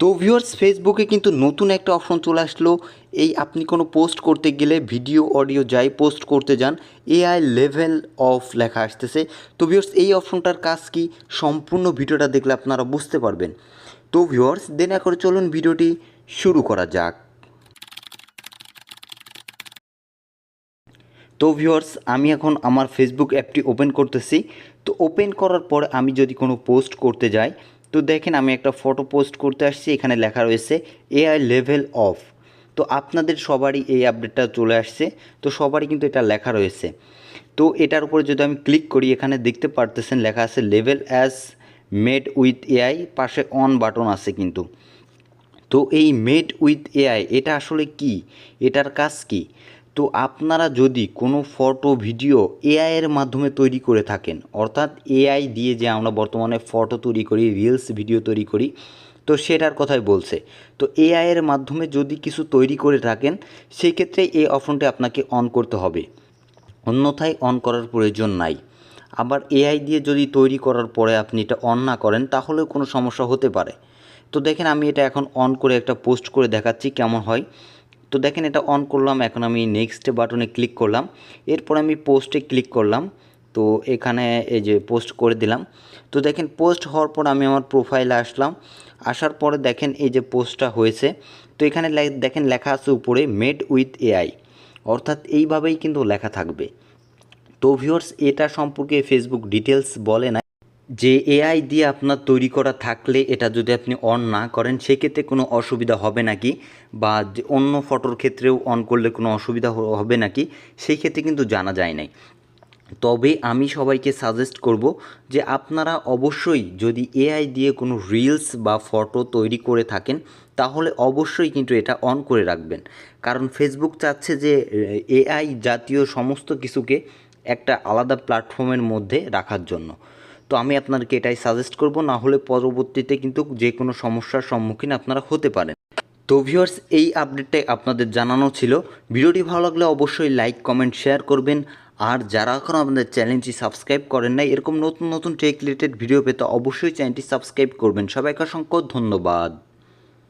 তো ভিউয়ার্স ফেসবুকে কিন্তু নতুন একটা অপশন চলে আসলো। এই আপনি কোনো পোস্ট করতে গেলে ভিডিও অডিও যাই পোস্ট করতে যান এআই লেভেল অফ লেখা আসতেছে। তো ভিউয়ার্স এই অপশনটার কাজ কি? সম্পূর্ণ ভিডিওটা দেখলে আপনারা বুঝতে পারবেন। তো ভিউয়ার্স দেনা করে চলুন ভিডিওটি শুরু করা যাক। তো ভিউয়ার্স আমি এখন আমার ফেসবুক অ্যাপটি ওপেন করতেছি। তো ওপেন করার পর আমি যদি কোনো পোস্ট করতে যাই তো দেখেন আমি একটা ফটো পোস্ট করতে আসছি, এখানে লেখা রয়েছে এআই লেভেল অফ তো আপনাদের সবারই এই আপডেটটা চলে আসছে, তো সবারই কিন্তু এটা লেখা রয়েছে। তো এটার উপরে যদি আমি ক্লিক করি, এখানে দেখতে পারতেছেন লেখা আছে level as made with AI পাশে অন বাটন আছে কিন্তু। তো এই মেড উইথ এআই এটা আসলে কি? এটার কাজ কি? তো আপনারা যদি কোনো ফটো, ভিডিও এআইয়ের মাধ্যমে তৈরি করে থাকেন, অর্থাৎ এআই দিয়ে যে আমরা বর্তমানে ফটো তৈরি করি রিলস ভিডিও তৈরি করি, তো সেটার কথাই বলছে। তো এআই এর মাধ্যমে যদি কিছু তৈরি করে থাকেন, সেই ক্ষেত্রে এই অপশনটি আপনাকে অন করতে হবে। অন্যথায় অন করার প্রয়োজন নাই। আবার এআই দিয়ে যদি তৈরি করার পরে আপনি এটা অন না করেন, তাহলেও কোনো সমস্যা হতে পারে। তো দেখেন, আমি এটা এখন অন করে একটা পোস্ট করে দেখাচ্ছি কেমন হয়। তো দেখেন এটা অন করলাম, এখন আমি নেক্সট বাটনে ক্লিক করলাম। এরপর আমি পোস্টে ক্লিক করলাম। তো এখানে এই যে পোস্ট করে দিলাম। তো দেখেন পোস্ট হওয়ার পর আমি আমার প্রোফাইলে আসলাম। আসার পরে দেখেন এই যে পোস্টটা হয়েছে। তো এখানে দেখেন লেখা আছে উপরে মেড উইথ এআই অর্থাৎ এইভাবেই কিন্তু লেখা থাকবে। তো ভিউয়ার্স এটা সম্পর্কে ফেসবুক ডিটেলস বলে না। যে এআই দিয়ে আপনার তৈরি করা থাকলে এটা যদি আপনি অন না করেন, সেক্ষেত্রে কোনো অসুবিধা হবে নাকি? বা অন্য ফটোর ক্ষেত্রেও অন করলে কোনো অসুবিধা হবে নাকি? সেই ক্ষেত্রে কিন্তু জানা যায় নাই। তবে আমি সবাইকে সাজেস্ট করব যে আপনারা অবশ্যই যদি এআই দিয়ে কোনো রিলস বা ফটো তৈরি করে থাকেন, তাহলে অবশ্যই কিন্তু এটা অন করে রাখবেন। কারণ ফেসবুক চাচ্ছে যে এআই জাতীয় সমস্ত কিছুকে একটা আলাদা প্ল্যাটফর্মের মধ্যে রাখার জন্য। তো আমি আপনাদেরকে এটাই সাজেস্ট করব, না হলে পরবর্তীতে কিন্তু যে কোনো সমস্যার সম্মুখীন আপনারা হতে পারেন। তো ভিউয়ার্স এই আপডেটটাই আপনাদের জানানো ছিল। ভিডিওটি ভালো লাগলে অবশ্যই লাইক কমেন্ট শেয়ার করবেন। আর যারা এখনও আমাদের চ্যানেলটি সাবস্ক্রাইব করেন নাই, এরকম নতুন নতুন টেক রিলেটেড ভিডিও পেতে অবশ্যই চ্যানেলটি সাবস্ক্রাইব করবেন। সবাইকে অসংখ্য ধন্যবাদ।